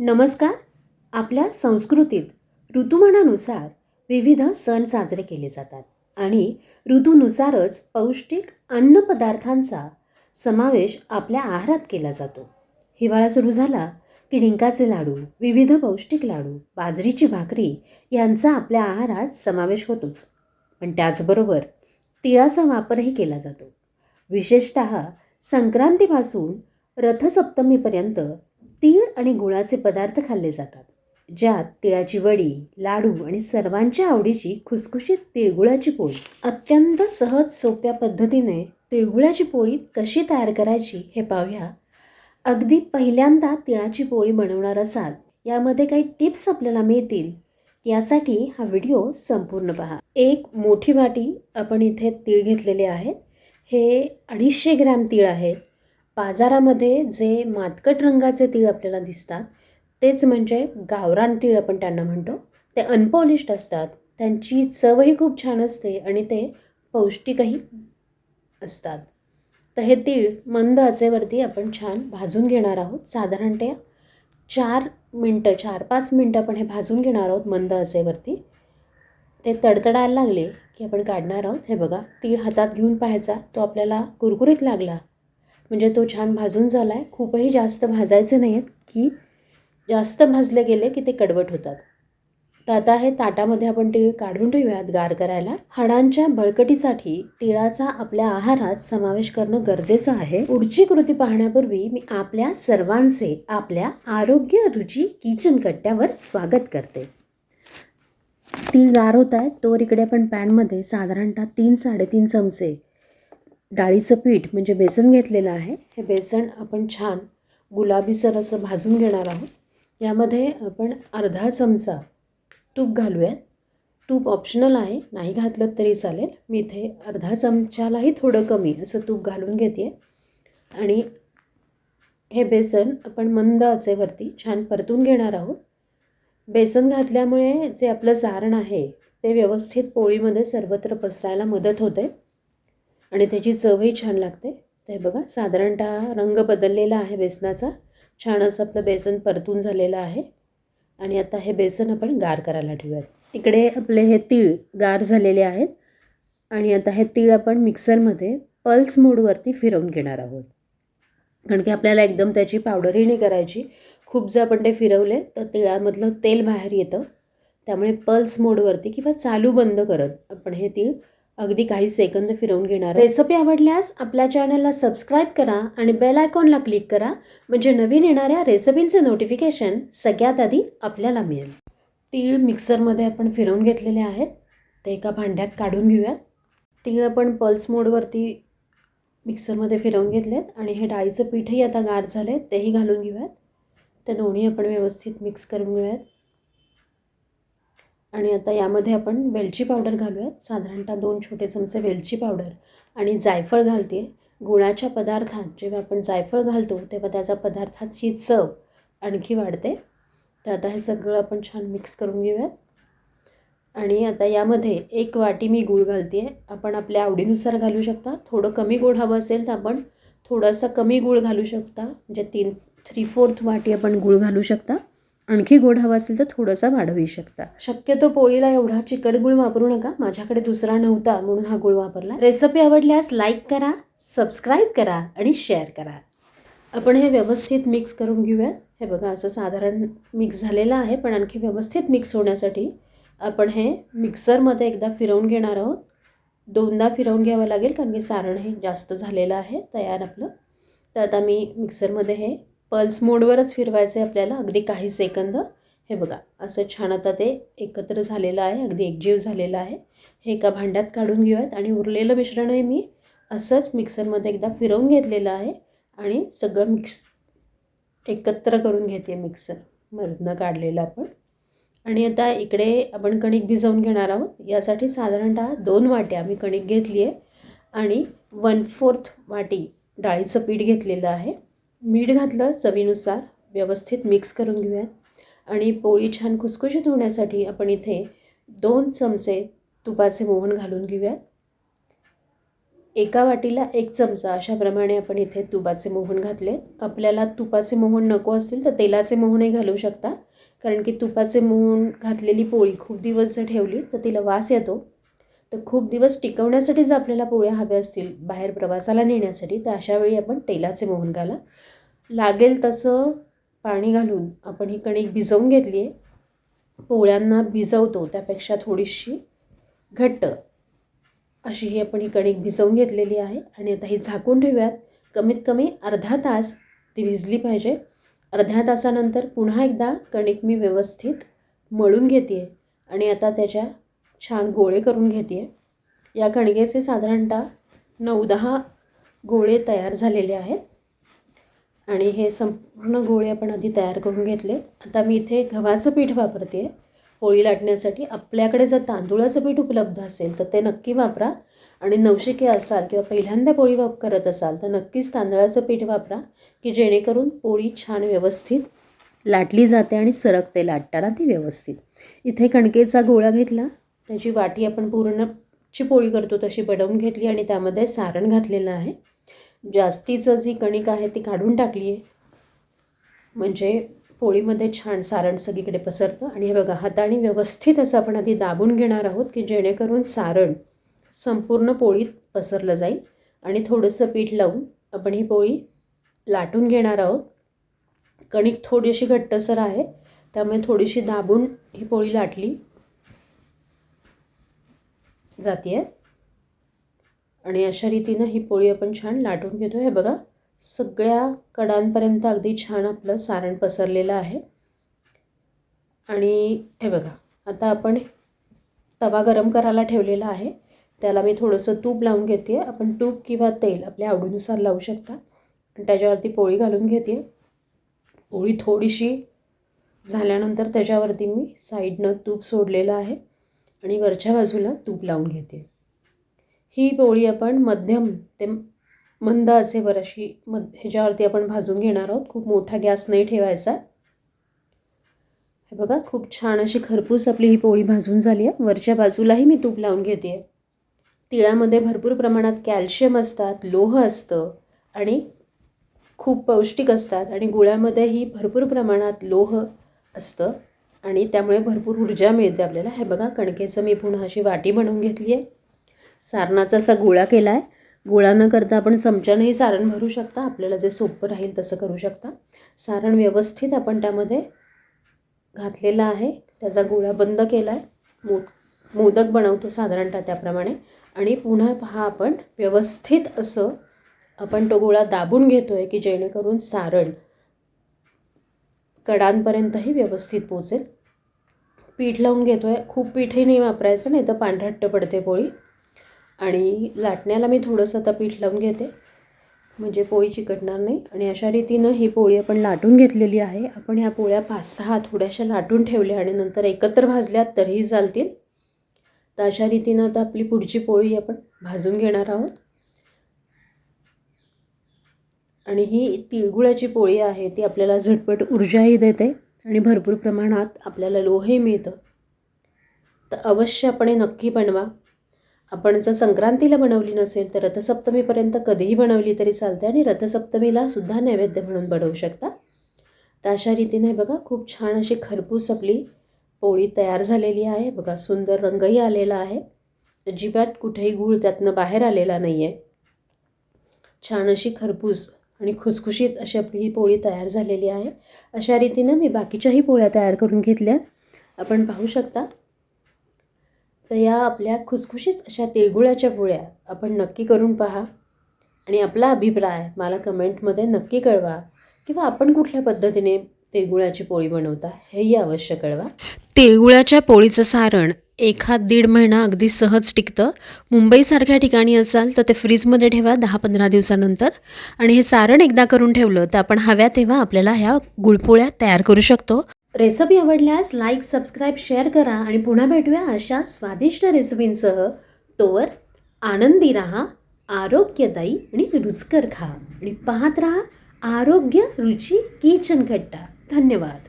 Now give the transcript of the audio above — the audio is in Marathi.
नमस्कार. आपल्या संस्कृतीत ऋतुमानानुसार विविध सण साजरे केले जातात आणि ऋतूनुसारच पौष्टिक अन्नपदार्थांचा समावेश आपल्या आहारात केला जातो. हिवाळा सुरू झाला की डिंकाचे लाडू विविध पौष्टिक लाडू बाजरीची भाकरी यांचा आपल्या आहारात समावेश होतोच. पण त्याचबरोबर तिळाचा वापरही केला जातो. विशेषत संक्रांतीपासून रथसप्तमीपर्यंत तीळ आणि गुळाचे पदार्थ खाल्ले जातात ज्यात तिळाची वडी लाडू आणि सर्वांच्या आवडीची खुसखुशीत तिळगुळाची पोळी. अत्यंत सहज सोप्या पद्धतीने तिळगुळाची पोळी कशी तयार करायची हे पाहूया. अगदी पहिल्यांदा तिळाची पोळी बनवणार असाल यामध्ये काही टिप्स आपल्याला मिळतील यासाठी हा व्हिडिओ संपूर्ण पहा. एक मोठी वाटी आपण इथे तीळ घेतलेले आहेत. हे अडीचशे ग्रॅम तीळ आहेत बाजारामध्ये जे मातकट रंगाचे तीळ आपल्याला दिसतात तेच म्हणजे गावरान तीळ आपण त्यांना म्हणतो. ते अनपॉलिश्ड असतात त्यांची चवही खूप छान असते आणि ते पौष्टिकही असतात. तर हे तीळ मंद आचेवरती आपण छान भाजून घेणार आहोत. साधारणतः चार मिनटं चार पाच मिनटं आपण हे भाजून घेणार आहोत मंद आचेवरती. ते तडतडायला लागले की आपण काढणार आहोत. हे बघा तीळ हातात घेऊन पाहायचा तो आपल्याला कुरकुरीत लागला. म्हणजे तो छान भाजून झाला आहे खूपही जास्त भाजायचे नाही आहेत की जास्त भाजले गेले की ते कडवट होतात. तर आता हे ताटामध्ये आपण तिळ काढून ठेवूयात गार करायला. हाडांच्या बळकटीसाठी तिळाचा आपल्या आहारात समावेश करणं गरजेचं आहे. पुढची कृती पाहण्यापूर्वी मी आपल्या सर्वांचे आपल्या आरोग्य रुची किचन कट्ट्यावर स्वागत करते. तीळ गार होत आहे तोवर इकडे आपण पॅनमध्ये साधारणतः तीन साडेतीन चमचे डाळीचं पीठ म्हणजे बेसन घेतलेलं आहे. हे बेसन आपण छान गुलाबीसर असं भाजून घेणार आहोत. यामध्ये आपण अर्धा चमचा तूप घालूयात. तूप ऑप्शनल आहे. नाही घातलं तरी चालेल. मी इथे अर्धा चमच्यालाही थोडं कमी असं तूप घालून घेते. आणि हे बेसन आपण मंद आचेवरती छान परतून घेणार आहोत. बेसन घातल्यामुळे जे आपलं सारण आहे ते व्यवस्थित पोळीमध्ये सर्वत्र पसरायला मदत होते. आणि त्याची चवही छान लागते. ते बघा साधारणतः रंग बदललेला आहे बेसनाचा. छान असं आपलं बेसन परतून झालेलं आहे. आणि आता हे बेसन आपण गार करायला ठेवूयात. इकडे आपले हे तीळ गार झालेले आहेत. आणि आता हे तीळ आपण मिक्सरमध्ये पल्स मोडवरती फिरवून घेणार आहोत. कारण की आपल्याला एकदम त्याची पावडरही नाही करायची. खूप जर आपण ते फिरवले तर तिळामधलं तेल बाहेर येतं. त्यामुळे पल्स मोडवरती किंवा चालू बंद करत आपण हे तीळ अगदी काही सेकंद फिरवून घेणार रेसिपी आवडल्यास आपल्या चॅनलला सबस्क्राईब करा आणि बेल आयकॉनला क्लिक करा म्हणजे नवीन येणाऱ्या रेसिपींचे नोटिफिकेशन सगळ्यात आधी आपल्याला मिळेल. तीळ मिक्सरमध्ये आपण फिरवून घेतलेले आहेत. ते एका भांड्यात काढून घेऊयात. तीळ आपण पल्स मोडवरती मिक्सरमध्ये फिरवून घेतलेत आणि हे डाळीचं पीठही आता गार झाले तेही घालून घेऊयात. ते दोन्ही आपण व्यवस्थित मिक्स करून घेऊयात. आणि आता यामध्ये आपण वेलची पावडर घालूयात. साधारणतः दोन छोटे चमचे वेलची पावडर आणि जायफळ घालते. गुळाच्या पदार्थात जेव्हा आपण जायफळ घालतो तेव्हा त्याचा पदार्थाची चव आणखी वाढते. तर आता हे सगळं आपण छान मिक्स करून घेऊयात. आणि आता यामध्ये एक वाटी मी गूळ घालते आपण आपल्या आवडीनुसार घालू शकता. थोडं कमी गोड हवं असेल तर आपण थोडासा कमी गूळ घालू शकता. म्हणजे तीन थ्री फोर्थ वाटी आपण गूळ घालू शकता. आणखी गोड हवा असेल तर थोडासा वाढवू शकता. शक्यतो पोळीला एवढा चिकट गुळ वापरू नका. माझ्याकडे दुसरा नव्हता म्हणून हा गुळ वापरला. रेसिपी आवडल्यास लाईक करा सबस्क्राईब करा आणि शेअर करा. आपण हे व्यवस्थित मिक्स करून घेऊयात हे बघा असं साधारण मिक्स झालेलं आहे पण आणखी व्यवस्थित मिक्स होण्यासाठी आपण हे मिक्सरमध्ये एकदा फिरवून घेणार आहोत. दोनदा फिरवून घ्यावं लागेल कारण की सारण हे जास्त झालेलं आहे तयार आपलं. तर आता मी मिक्सरमध्ये हे पल्स मोडवरच फिरवायचं आहे आपल्याला. अगदी काही सेकंद. हे बघा असं छान आता ते एकत्र झालेलं आहे. अगदी एकजीव झालेलं आहे. हे एका भांड्यात काढून घेऊयात आणि उरलेलं मिश्रणही मी असंच मिक्सरमध्ये एकदा फिरवून घेतलेलं आहे आणि सगळं मिक्स एकत्र करून घेते मिक्सर. मधनं काढलेलं आपण. आणि आता इकडे आपण कणिक भिजवून घेणार आहोत. यासाठी साधारणतः दोन वाट्या मी कणिक घेतली आहे आणि वन फोर्थ वाटी डाळीचं पीठ घेतलेलं आहे. मीठ घातलं चवीनुसार व्यवस्थित मिक्स करून घेऊयात. आणि पोळी छान खुसखुशीत होण्यासाठी आपण इथे दोन चमचे तुपाचे मोहन घालून घेऊयात. एका वाटीला एक चमचा अशाप्रमाणे आपण इथे तुपाचे मोहन घातले. आपल्याला तुपाचे मोहन नको असतील तर तेलाचे मोहनही घालू शकता. कारण की तुपाचे मोहन घातलेली पोळी खूप दिवस जर ठेवली तर तिला वास येतो. तर खूप दिवस टिकवण्यासाठी जर आपल्याला पोळ्या हव्या असतील बाहेर प्रवासाला नेण्यासाठी तर अशावेळी आपण तेलाचे मोहन घाला. लागेल तसं पाणी घालून आपण ही कणिक भिजवून घेतली आहे पोळ्यांना भिजवतो त्यापेक्षा थोडीशी घट्ट अशी ही आपण ही कणिक भिजवून घेतलेली आहे. आणि आता ही झाकून ठेवूयात. कमीत कमी अर्धा तास ती भिजली पाहिजे. अर्ध्या तासानंतर पुन्हा एकदा कणिक मी व्यवस्थित मळून घेते आहे आणि आता त्याच्या छान गोळे करून घेते आहे या कणगेचे साधारणतः नऊ दहा गोळे तयार झालेले आहेत. आणि हे संपूर्ण गोळे आपण आधी तयार करून घेतले. आता मी इथे गव्हाचं पीठ वापरते पोळी लाटण्यासाठी आपल्याकडे जर तांदूळाचं पीठ उपलब्ध असेल तर ते नक्की वापरा. आणि नवशिके असाल किंवा पहिल्यांदा पोळी वाप करत असाल तर नक्कीच तांदळाचं पीठ वापरा की जेणेकरून पोळी छान व्यवस्थित लाटली जाते आणि सरकते लाटताना ती व्यवस्थित. इथे कणकेचा गोळा घेतला. त्याची वाटी आपण पूर्णची पोळी करतो तशी बनवून घेतली आणि त्यामध्ये सारण घातलेलं आहे. जास्तीचं जी कणिक आहे ती काढून टाकली आहे. म्हणजे पोळीमध्ये छान सारण सगळीकडे पसरतं आणि हे बघा हाताने व्यवस्थित असं आपण आधी दाबून घेणार आहोत की जेणेकरून सारण संपूर्ण पोळीत पसरलं जाईल. आणि थोडंसं पीठ लावून आपण ही पोळी लाटून घेणार आहोत. कणिक थोडीशी घट्टसर आहे त्यामुळे थोडीशी दाबून ही पोळी लाटली. जाते आहे आणि अशा रीतीनं ही पोळी आपण छान लाटून घेतो हे बघा सगळ्या कडांपर्यंत अगदी छान आपलं सारण पसरलेलं आहे. आणि हे बघा आता आपण तवा गरम करायला ठेवलेला आहे. त्याला मी थोडंसं तूप लावून घेते आहे आपण तूप किंवा तेल आपल्या आवडीनुसार लावू शकता. आणि त्याच्यावरती पोळी घालून घेते पोळी थोडीशी झाल्यानंतर त्याच्यावरती मी साईडनं तूप सोडलेलं आहे. आणि वरच्या बाजूला तूप लावून घेते. ही पोळी आपण मध्यम ते मंद आचेवर अशी मध ह्याच्यावरती आपण भाजून घेणार आहोत. खूप मोठा गॅस नाही ठेवायचा. हे बघा खूप छान अशी खरपूस आपली ही पोळी भाजून झाली आहे. वरच्या बाजूलाही मी तूप लावून घेते. आहे तिळामध्ये भरपूर प्रमाणात कॅल्शियम असतात लोह असतं आणि खूप पौष्टिक असतात. आणि गुळामध्येही भरपूर प्रमाणात लोह असतं. आणि त्यामुळे भरपूर ऊर्जा मिळते आपल्याला. हे बघा कणकेचं मी पुन्हा अशी वाटी बनवून घेतली आहे. सारणाचा असा गोळा केला आहे गोळा न करता आपण चमच्यानंही सारण भरू शकता. आपल्याला जे सोपं राहील तसं करू शकता. सारण व्यवस्थित आपण त्यामध्ये घातलेलं आहे. त्याचा गोळा बंद केला आहे मो मोदक बनवतो साधारणतः त्याप्रमाणे. आणि पुन्हा पहा आपण व्यवस्थित असं आपण तो गोळा दाबून घेतो आहे की जेणेकरून सारण कडांपर्यंतही व्यवस्थित पोचेल. पीठ लावून घेतो आहे खूप पीठही नाही वापरायचं नाही तर पांढरट्ट पडते पोळी. आणि लाटण्याला मी थोडंसं आता पीठ लावून घेते. म्हणजे पोळी चिकटणार नाही. आणि अशा रीतीनं ही पोळी आपण लाटून घेतलेली आहे. आपण ह्या पोळ्या पाच सहा थोड्याशा लाटून ठेवल्या आणि नंतर एकत्र भाजल्या तरीही चालतील. तर अशा रीतीनं आता आपली पुढची पोळी आपण भाजून घेणार आहोत. आणि ही तिळगुळाची पोळी आहे ती आपल्याला झटपट ऊर्जाही देते आणि भरपूर प्रमाणात आपल्याला लोहही मिळतं. तर अवश्य आपण हे नक्की बनवा. आपण जर संक्रांतीला बनवली नसेल तर रथसप्तमीपर्यंत कधीही बनवली तरी चालते आणि रथसप्तमीला सुद्धा नैवेद्य म्हणून बनवू शकता. तर अशा रीतीने बघा खूप छान अशी खरपूस आपली पोळी तयार झालेली आहे. बघा सुंदर रंगही आलेला आहे. अजिबात कुठेही गूळ त्यातनं बाहेर आलेला नाही आहे छान अशी खरपूस आणि खुसखुशीत अशी आपली ही पोळी तयार झालेली आहे. अशा रीतीनं मी बाकीच्याही पोळ्या तयार करून घेतल्या. आपण पाहू शकता. तर या आपल्या खुसखुशीत अशा तिळगुळाच्या पोळ्या आपण नक्की करून पहा. आणि आपला अभिप्राय मला कमेंटमध्ये नक्की कळवा. किंवा आपण कुठल्या पद्धतीने तिळगुळाची पोळी बनवता हेही अवश्य कळवा. तिळगुळाच्या पोळीचं सारण एखाद दीड महिना अगदी सहज टिकतं. मुंबईसारख्या ठिकाणी असाल तर ते फ्रीजमध्ये ठेवा दहा पंधरा दिवसानंतर. आणि हे सारण एकदा करून ठेवलं तर आपण हव्या तेव्हा आपल्याला ह्या गुळपोळ्या तयार करू शकतो. रेसिपी आवडल्यास लाईक सबस्क्राईब शेअर करा आणि पुन्हा भेटूया अशा स्वादिष्ट रेसिपींसह. तोवर आनंदी राहा आरोग्यदायी आणि रुचकर खा. आणि पाहत राहा आरोग्य रुची किचन घट्टा धन्यवाद.